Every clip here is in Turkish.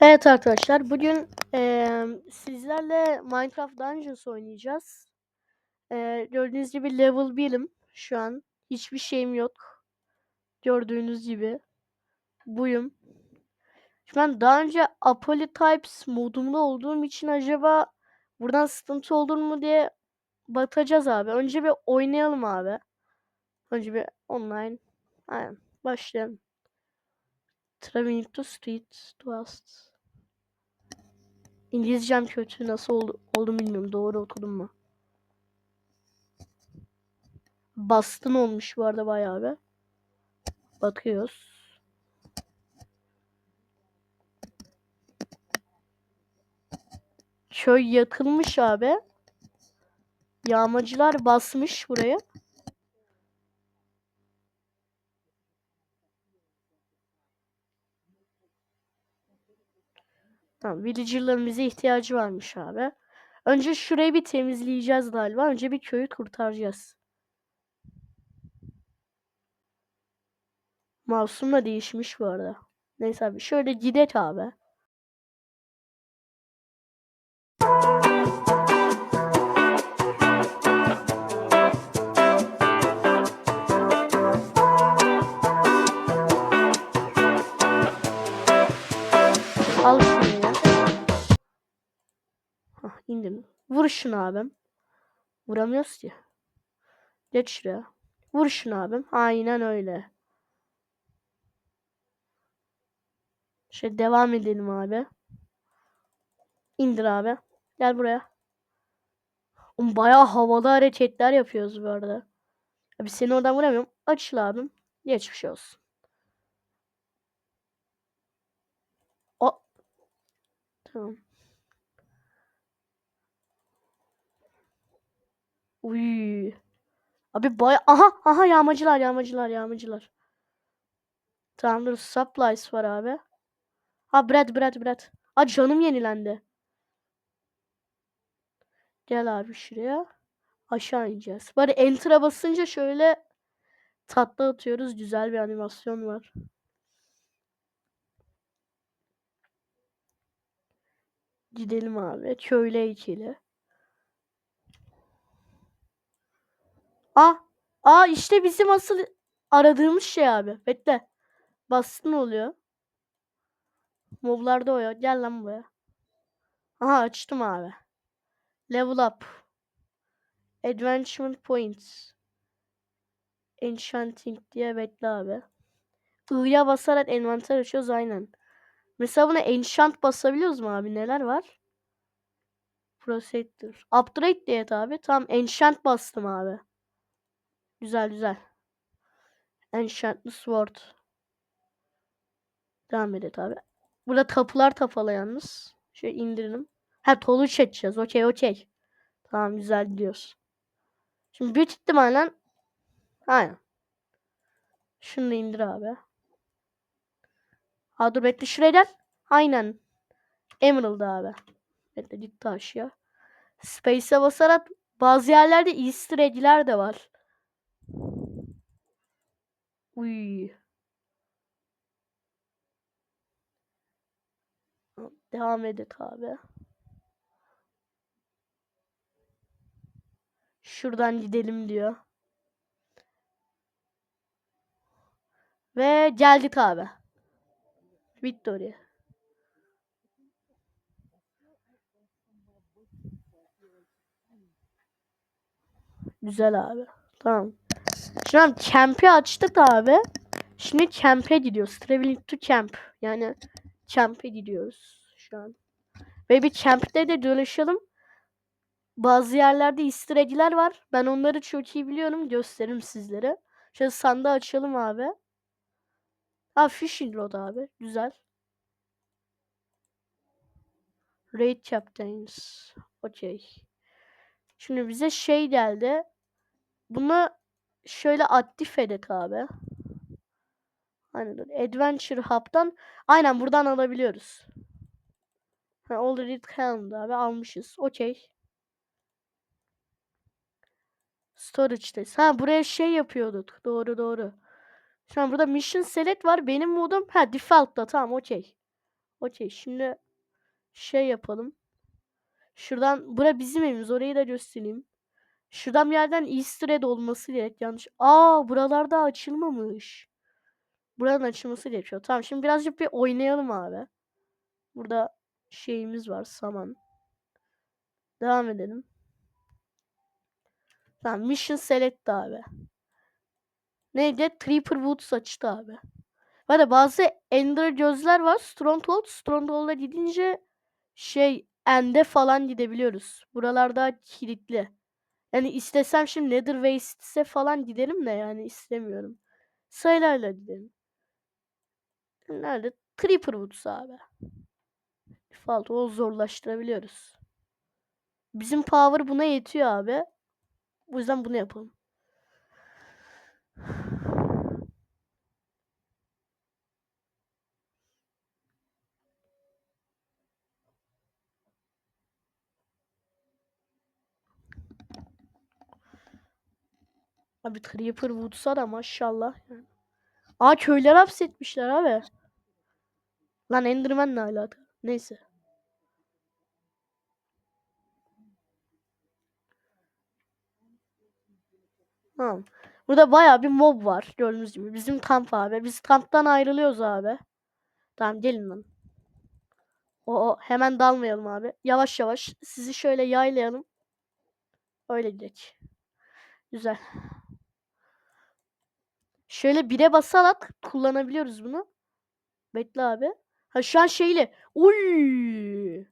Evet arkadaşlar bugün eee, sizlerle Minecraft Dungeons oynayacağız. Eee, gördüğünüz gibi level 1'im şu an. Hiçbir şeyim yok. Gördüğünüz gibi. Buyum. Şimdi ben daha önce Apolytypes modumda olduğum için acaba buradan sıkıntı olur mu diye bakacağız abi. Önce bir oynayalım abi. Önce bir online. Aynen. Başlayalım. Traveling to street to us. İngilizcem kötü. Nasıl oldu, oldu bilmiyorum. Doğru okudum mu? Bastın olmuş bu arada bayağı bir. Bakıyoruz. Köy yakılmış abi. Yağmacılar basmış buraya. Tamam, villager'ların ihtiyacı varmış abi. Önce şurayı bir temizleyeceğiz galiba. Önce bir köyü kurtaracağız. Mouse'um da değişmiş bu arada. Neyse abi şöyle gidelim abi. Şunu abim. Vuramıyoruz ki. Geç şuraya. Vur şunu abim. Aynen öyle. Şöyle devam edelim abi. İndir abi. Gel buraya. Oğlum Bayağı havada hareketler yapıyoruz bu arada. Abi seni oradan vuramıyorum. Açıl abim. Geçmiş olsun. O. Tamam. Uy. Abi baya aha aha yağmacılar yağmacılar yağmacılar. Tamam dur supplies var abi. Ha Brad Brad Brad. Aa canım yenilendi. Gel abi şuraya. Aşağı ineceğiz. Bari enter'a basınca şöyle tatlı atıyoruz. Güzel bir animasyon var. Gidelim abi. Köylü heykeli. Aa, aa işte bizim asıl aradığımız şey abi. Bekle. Bastın oluyor. Moblarda o ya. Gel lan buraya. Aha açtım abi. Level up. Advancement points. Enchanting diye bekle abi. I'ya basarak envanter açıyoruz aynen. Mesela buna enchant basabiliyoruz mu abi? Neler var? Procedure. Upgrade diye abi. Tamam enchant bastım abi. Güzel güzel. Enchantlı sword. Devam edelim abi. Burada tapular tapalı yalnız. Şöyle indirelim. Ha tolu çekeceğiz. Okey okey. Tamam güzel gidiyoruz. Şimdi büyük ihtimalle aynen. Şunu da indir abi. Ha dur bekle şuraya gel. Aynen. Emerald abi. Bekle gitti aşağı. Space'e basarak bazı yerlerde easter egg'ler de var. Uy. Devam edet abi. Şuradan gidelim diyor. Ve geldik abi. Victory. Güzel abi. Tamam. Şu an camp'i açtık abi. Şimdi camp'e gidiyoruz. Traveling to camp. Yani camp'e gidiyoruz şu an. Ve bir camp'te de dolaşalım. Bazı yerlerde easter egg'ler var. Ben onları çok iyi biliyorum. Gösteririm sizlere. Şöyle sandığı açalım abi. Ha fishing rod abi. Güzel. Raid captains. Okey. Şimdi bize şey geldi. Bunu şöyle aktif edek abi. Aynen. Adventure Hub'dan aynen buradan alabiliyoruz. Ha, already calendar abi almışız. Okey. Storage'deyiz. Ha buraya şey yapıyorduk. Doğru doğru. Şu an burada mission select var. Benim modum ha default'ta tamam okey. Okey şimdi şey yapalım. Şuradan bura bizim evimiz. Orayı da göstereyim. Şuradan bir yerden Easter egg olması gerek. Yanlış. Aa buralarda açılmamış. Buranın açılması gerekiyor. Tamam şimdi birazcık bir oynayalım abi. Burada şeyimiz var saman. Devam edelim. Tamam mission select abi. Neydi? Tripper Woods açtı abi. Böyle bazı Ender gözler var. Stronghold. Stronghold'a gidince şey End'e falan gidebiliyoruz. Buralarda kilitli. Yani istesem şimdi Nether Waste'e falan gidelim de yani istemiyorum. Sayılarla gidelim. Nerede? Creeper Woods abi. O zorlaştırabiliyoruz. Bizim power buna yetiyor abi. Bu yüzden bunu yapalım. Abi Creeper Woods'a da maşallah. Yani. Aa köyler hapsetmişler abi. Lan Enderman ne alaka? Neyse. Tamam. Burada baya bir mob var. Gördüğünüz gibi. Bizim kamp abi. Biz kamptan ayrılıyoruz abi. Tamam gelin lan. O hemen dalmayalım abi. Yavaş yavaş. Sizi şöyle yaylayalım. Öyle gidelim. Güzel. Şöyle bire basarak kullanabiliyoruz bunu. Bekle abi. Ha şu an şeyle. Uy.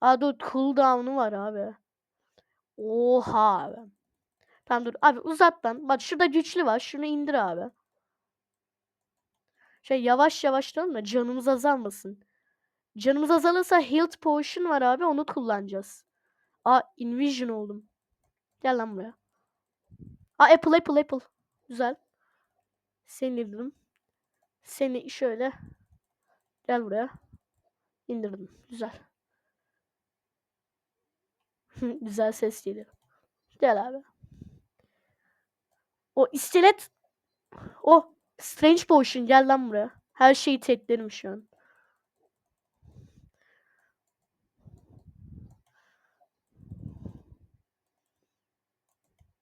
Aa dur cooldown'u var abi. Oha abi. Tamam dur. Abi uzat lan. Bak şurada güçlü var. Şunu indir abi. Şey yavaş yavaş da canımız azalmasın. Canımız azalırsa health potion var abi. Onu kullanacağız. Aa invision oldum. Gel lan buraya. Aa apple apple apple. Güzel. Seni indirdim. Seni şöyle. Gel buraya. İndirdim. Güzel. Güzel ses geliyor. Gel abi. O iskelet. O strange potion gel lan buraya. Her şeyi teklerim şu an.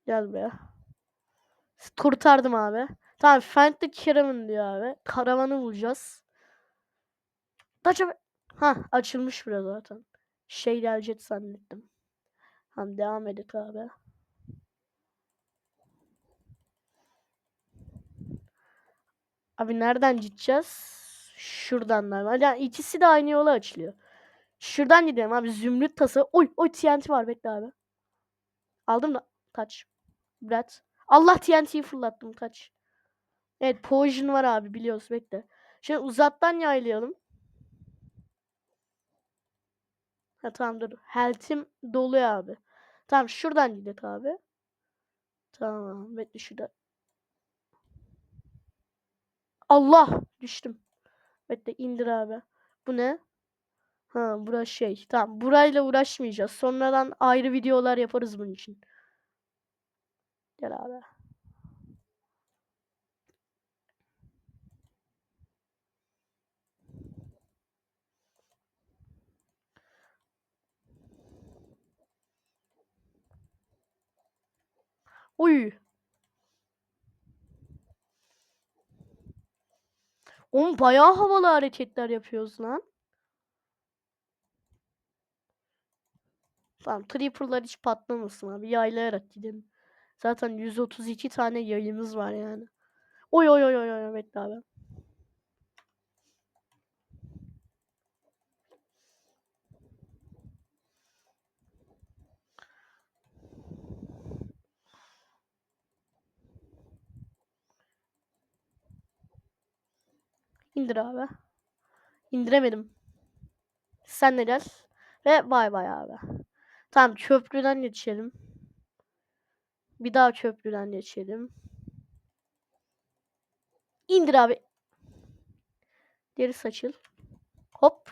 Gel buraya. Kurtardım abi. Tamam find the caravan diyor abi. Karavanı bulacağız. Acaba ha açılmış biraz zaten. Şey gelecek zannettim. Tamam devam edelim abi. Abi nereden gideceğiz? Şuradan normal. Yani ikisi de aynı yola açılıyor. Şuradan gidelim abi. Zümrüt tası. Oy oy TNT var bekle abi. Aldım da. Kaç. Brad. Allah TNT'yi fırlattım kaç. Evet poison var abi biliyoruz bekle. Şimdi uzaktan yaylayalım. Ha tamam dur. Health'im doluyor abi. Tamam şuradan gidelim abi. Tamam bekle şurada. Allah düştüm. Bekle indir abi. Bu ne? Ha burası şey. Tamam burayla uğraşmayacağız. Sonradan ayrı videolar yaparız bunun için. Gel abi. Uy. Oğlum bayağı havalı hareketler yapıyoruz lan. Tamam Tripper'lar hiç patlamasın abi. Yaylayarak gidelim. Zaten 132 tane yayımız var yani. Oy oy oy oy oy bekle abi. İndir abi. İndiremedim. Sen de gel. Ve bay bay abi. Tamam köprüden geçelim. Bir daha köprüden geçelim. İndir abi. Deri saçıl. Hop.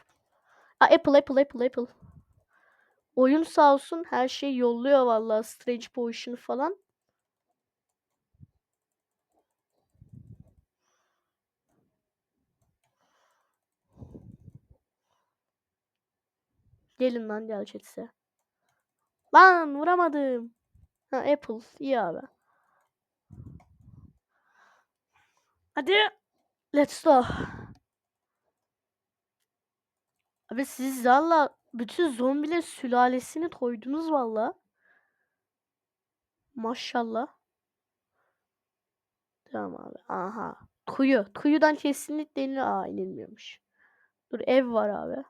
Aa, apple apple apple apple. Oyun sağ olsun her şey yolluyor vallahi Strange Potion falan. Gelin lan gelecek size. Lan vuramadım. Ha Apple. iyi abi. Hadi. Let's go. Abi siz valla bütün zombiler sülalesini koydunuz valla. Maşallah. Tamam abi. Aha. Kuyu. Kuyudan kesinlikle inil Aa inilmiyormuş. Dur ev var abi.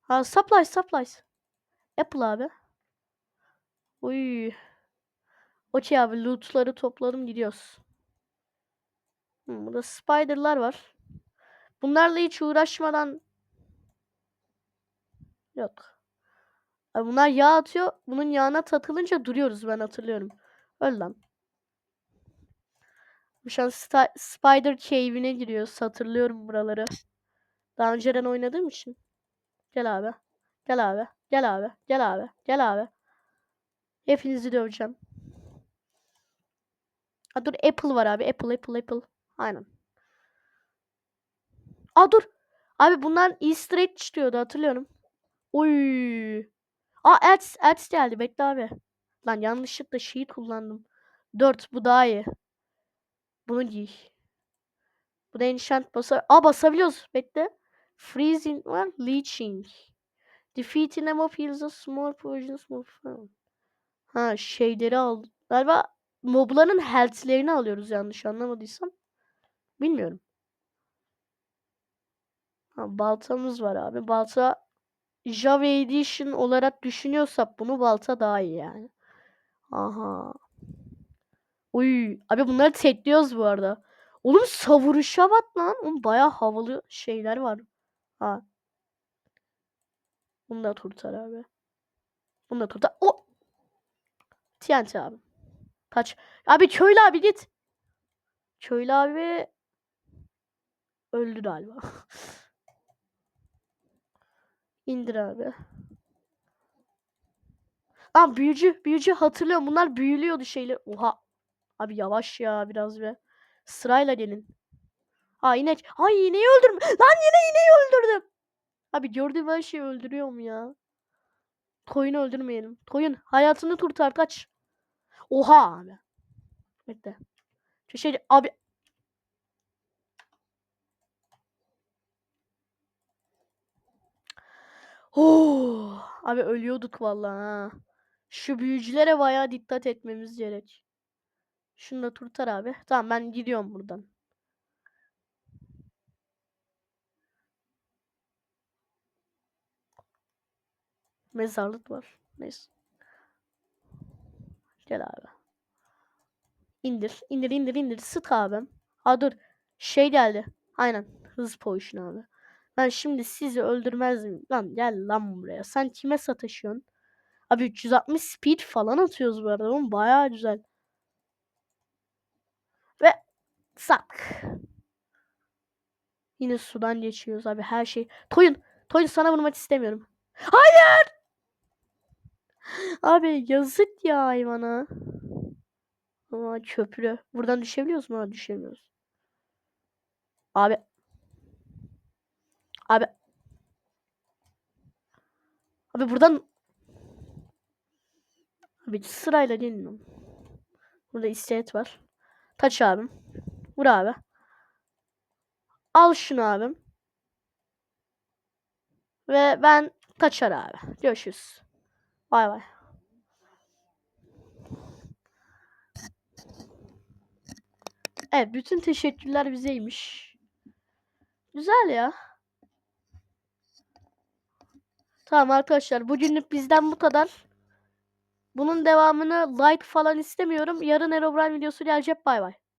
Ha supplies supplies. Apple abi. Uy. Okey abi lootları topladım gidiyoruz. Hmm, burada spiderlar var. Bunlarla hiç uğraşmadan yok. Abi bunlar yağ atıyor. Bunun yağına takılınca duruyoruz ben hatırlıyorum. Öl lan. Şu an Spider Cave'ine giriyoruz. Hatırlıyorum buraları. Daha önceden oynadığım için. Gel abi. Gel abi. Gel abi. Gel abi. Gel abi. Hepinizi döveceğim. Ha dur Apple var abi. Apple Apple Apple. Aynen. Aa dur. Abi bundan Easter egg çıkıyordu hatırlıyorum. Oy. Aa ads ads geldi. Bekle abi. Lan yanlışlıkla şeyi kullandım. 4 bu daha iyi. Bunu giy. Bu da enchant basar. Aa basabiliyoruz. Bekle. Freezing var. Leeching. Defeating a mob heals a small portion of food. Ha şeyleri al. Galiba mobların health'lerini alıyoruz yanlış anlamadıysam. Bilmiyorum. Ha, baltamız var abi. Balta Java Edition olarak düşünüyorsak bunu balta daha iyi yani. Aha. Uy. Abi bunları tekliyoruz bu arada. Oğlum savuruşa bak lan. Oğlum bayağı havalı şeyler var. Ha. Bunu da kurtar abi. Bunu da kurtar. O. TNT abi. Kaç. Abi köylü abi git. Köylü abi öldü galiba. İndir abi. Lan büyücü, büyücü hatırlıyorum. Bunlar büyülüyordu şeyler. Oha. Abi yavaş ya biraz be. Sırayla gelin. Ha inek. Ay ineği öldürme. Lan yine ineği öldürdüm. Abi gördüğüm her şeyi öldürüyorum ya. Koyunu öldürmeyelim. Koyun hayatını kurtar kaç. Oha abi. Bekle. Şey abi. Oh, abi ölüyorduk vallahi ha. Şu büyücülere bayağı dikkat etmemiz gerek. Şunu da kurtar abi. Tamam ben gidiyorum buradan. Mezarlık var. Neyse. Gel abi. İndir. indir indir indir. Sık abim. Ha dur. Şey geldi. Aynen. Hız potion abi. Ben şimdi sizi öldürmez miyim? Lan gel lan buraya. Sen kime sataşıyorsun? Abi 360 speed falan atıyoruz bu arada. Oğlum bayağı güzel. Ve sak. Yine sudan geçiyoruz abi her şey. Toyun. Toyun sana vurmak istemiyorum. Hayır. Abi yazık ya hayvana. Ama köprü. Buradan düşebiliyoruz mu? Düşemiyoruz. Abi. Abi. Abi buradan Abi sırayla dinliyorum. Burada iskelet var. Taç abim. Vur abi. Al şunu abim. Ve ben kaçar abi. Görüşürüz. Bay bay. Evet bütün teşekkürler bizeymiş. Güzel ya. Tamam arkadaşlar bugünlük bizden bu kadar. Bunun devamını like falan istemiyorum. Yarın Erobrine videosu gelecek. Bay bay.